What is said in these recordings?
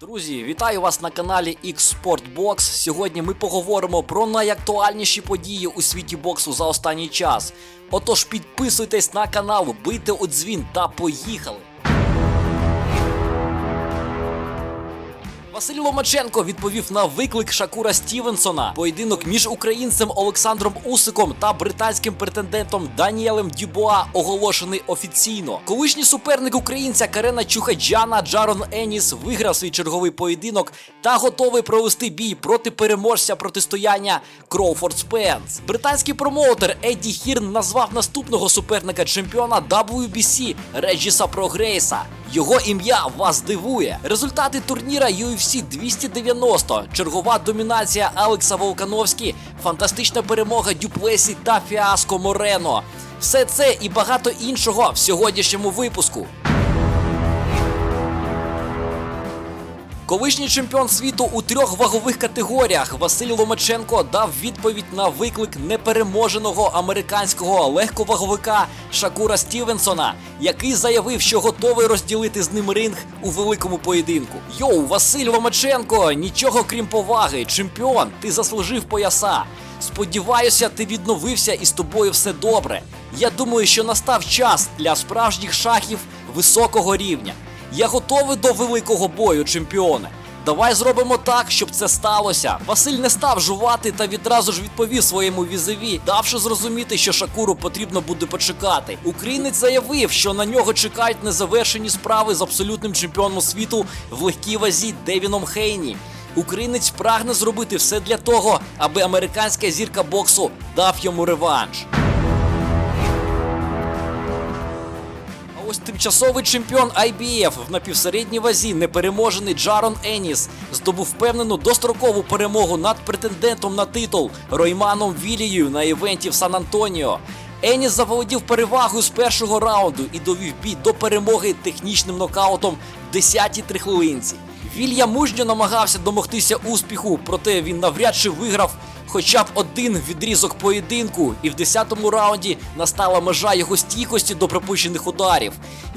Друзі, вітаю вас на каналі X-Sport Сьогодні ми поговоримо про найактуальніші події у світі боксу за останній час. Отож, підписуйтесь на канал, бийте у дзвін та поїхали! Василь Ломаченко відповів на виклик Шакура Стівенсона. Поєдинок між українцем Олександром Усиком та британським претендентом Даніелем Дюбуа оголошений офіційно. Колишній суперник українця Карена Чухаджана Джарон Еніс виграв свій черговий поєдинок та готовий провести бій проти переможця протистояння Кроуфорд Спенс. Британський промоутер Едді Хірн назвав наступного суперника чемпіона WBC Реджіса Прогрейса. Його ім'я вас здивує. Результати турніра UFC 290, чергова домінація Алекса Волкановські, фантастична перемога Дюплесі та фіаско Морено. Все це і багато іншого в сьогоднішньому випуску. Колишній чемпіон світу у трьох вагових категоріях Василь Ломаченко дав відповідь на виклик непереможеного американського легковаговика Шакура Стівенсона, який заявив, що готовий розділити з ним ринг у великому поєдинку. Йоу, Василь Ломаченко, нічого крім поваги, чемпіон, ти заслужив пояса. Сподіваюся, ти відновився і з тобою все добре. Я думаю, що настав час для справжніх шахів високого рівня. Я готовий до великого бою, чемпіоне. Давай зробимо так, щоб це сталося. Василь не став жувати та відразу ж відповів своєму візові, давши зрозуміти, що Шакуру потрібно буде почекати. Українець заявив, що на нього чекають незавершені справи з абсолютним чемпіоном світу в легкій вазі Девіном Хейні. Українець прагне зробити все для того, аби американська зірка боксу дав йому реванш. Ось тимчасовий чемпіон IBF в напівсередній вазі, непереможений Джарон Еніс, здобув впевнену дострокову перемогу над претендентом на титул Ройманом Вілією на івенті в Сан-Антоніо. Еніс заволодів перевагою з першого раунду і довів бій до перемоги технічним нокаутом в 10-й трихлинці. Вілья мужньо намагався домогтися успіху, проте він навряд чи виграв хоча б один відрізок поєдинку, і в 10-му раунді настала межа його стійкості до пропущених ударів.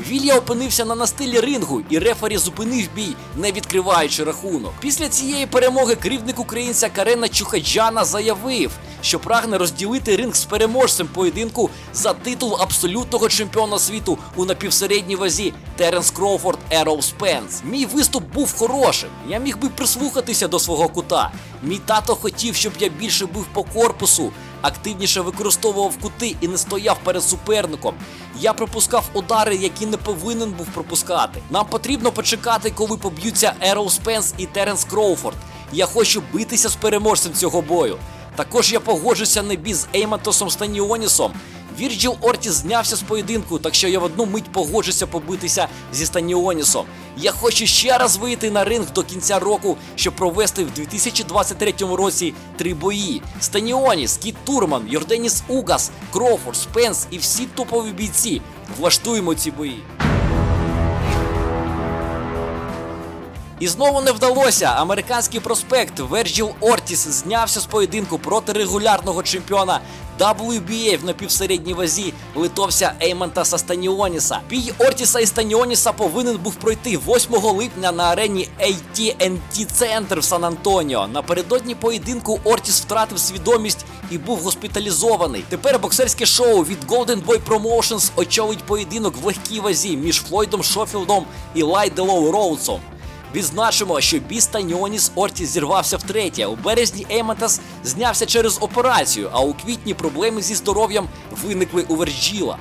Вілья опинився на настилі рингу, і рефері зупинив бій, не відкриваючи рахунок. Після цієї перемоги керівник українця Карена Чухаджана заявив, що прагне розділити ринг з переможцем поєдинку за титул абсолютного чемпіона світу у напівсередній вазі Теренс Кроуфорд Ерол Спенс. Мій виступ був хорошим. Я міг би прислухатися до свого кута. Мій тато хотів, щоб я більше був по корпусу, активніше використовував кути і не стояв перед суперником. Я пропускав удари, які не повинен був пропускати. Нам потрібно почекати, коли поб'ються Ерол Спенс і Теренс Кроуфорд. Я хочу битися з переможцем цього бою. Також я погоджуся не бій з Еймантосом Станіонісом. Вірджіл Ортіс знявся з поєдинку, так що я в одну мить погоджуся побитися зі Станіонісом. Я хочу ще раз вийти на ринг до кінця року, щоб провести в 2023 році три бої. Станіоніс, Кіт Турман, Йорденіс Угас, Кроуфорд, Спенс і всі топові бійці. Влаштуємо ці бої. І знову не вдалося. Американський проспект Верджіл Ортіс знявся з поєдинку проти регулярного чемпіона WBA в напівсередній вазі литовця Еймонтаса Станіоніса. Бій Ортіса і Станіоніса повинен був пройти 8 липня на арені AT&T Центр в Сан-Антоніо. Напередодні поєдинку Ортіс втратив свідомість і був госпіталізований. Тепер боксерське шоу від Golden Boy Promotions очолить поєдинок в легкій вазі між Флойдом Шофілдом і Лайделоу Роудсом. Відзначимо, що бій Станіоніс Ортіс зірвався втретє. У березні Еймонтас знявся через операцію, а у квітні проблеми зі здоров'ям виникли у Верджіла.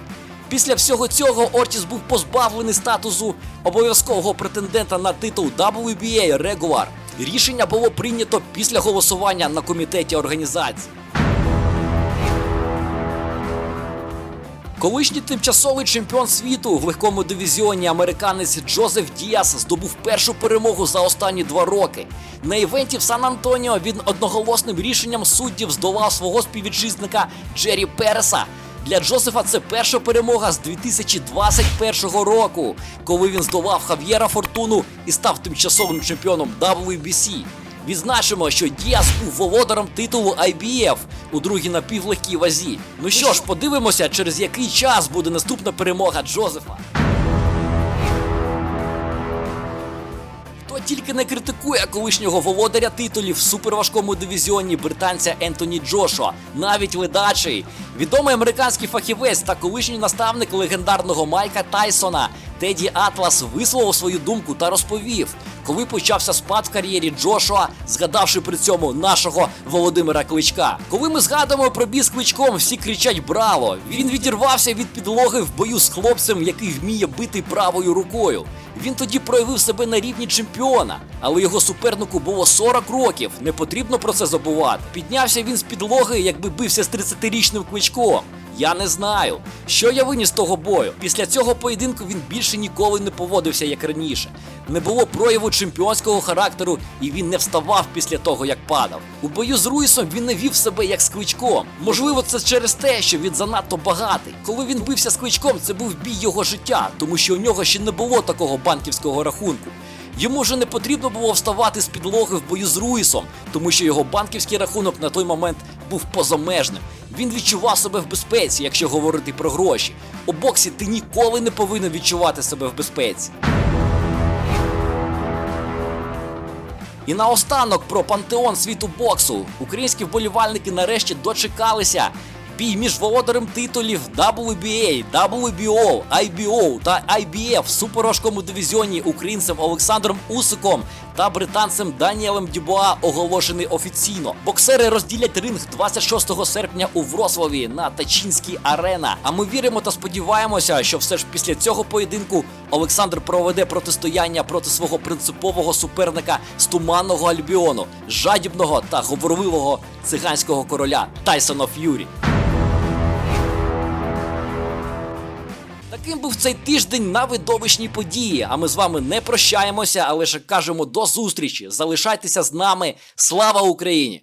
Після всього цього Ортіс був позбавлений статусу обов'язкового претендента на титул WBA Regular. Рішення було прийнято після голосування на комітеті організації. Колишній тимчасовий чемпіон світу в легкому дивізіоні американець Джозеф Діас здобув першу перемогу за останні два роки. На івенті в Сан-Антоніо він одноголосним рішенням суддів здолав свого співвітчизника Джері Переса. Для Джозефа це перша перемога з 2021 року, коли він здолав Хав'єра Фортуну і став тимчасовим чемпіоном WBC. Відзначимо, що Діас був володарем титулу IBF у другій напівлегкій вазі. Ну що ж, подивимося, через який час буде наступна перемога Джозефа. Хто тільки не критикує колишнього володаря титулів в суперважкому дивізіоні британця Ентоні Джошуа, навіть ледачий. Відомий американський фахівець та колишній наставник легендарного Майка Тайсона Теді Атлас висловив свою думку та розповів, коли почався спад в кар'єрі Джошуа, згадавши при цьому нашого Володимира Кличка. Коли ми згадуємо про бій з кличком, всі кричать Браво! Він відірвався від підлоги в бою з хлопцем, який вміє бити правою рукою. Він тоді проявив себе на рівні чемпіона, але його супернику було 40 років. Не потрібно про це забувати. Піднявся він з підлоги, якби бився з 30-річним кличком. Я не знаю, що я виніс того бою. Після цього поєдинку він більше ніколи не поводився як раніше. Не було прояву чемпіонського характеру, і він не вставав після того, як падав. У бою з Руїсом він не вів себе як з кличком. Можливо, це через те, що він занадто багатий. Коли він бився з кличком, це був бій його життя, тому що у нього ще не було такого банківського рахунку. Йому вже не потрібно було вставати з підлоги в бою з Руїсом, тому що його банківський рахунок на той момент був позамежним. Він відчував себе в безпеці, якщо говорити про гроші. У боксі ти ніколи не повинен відчувати себе в безпеці. І наостанок про пантеон світу боксу. Українські вболівальники нарешті дочекалися. Бій між володарем титулів WBA, WBO, IBO та IBF в суперважкому дивізіоні українцем Олександром Усиком та британцем Даніелем Дюбуа оголошений офіційно. Боксери розділять ринг 26 серпня у Вроцлаві на Тачінській арена. А ми віримо та сподіваємося, що все ж після цього поєдинку Олександр проведе протистояння проти свого принципового суперника з туманного Альбіону, жадібного та говорливого циганського короля Тайсона Ф'юрі. Таким був цей тиждень на видовищні події. А ми з вами не прощаємося, а лише кажемо до зустрічі. Залишайтеся з нами. Слава Україні!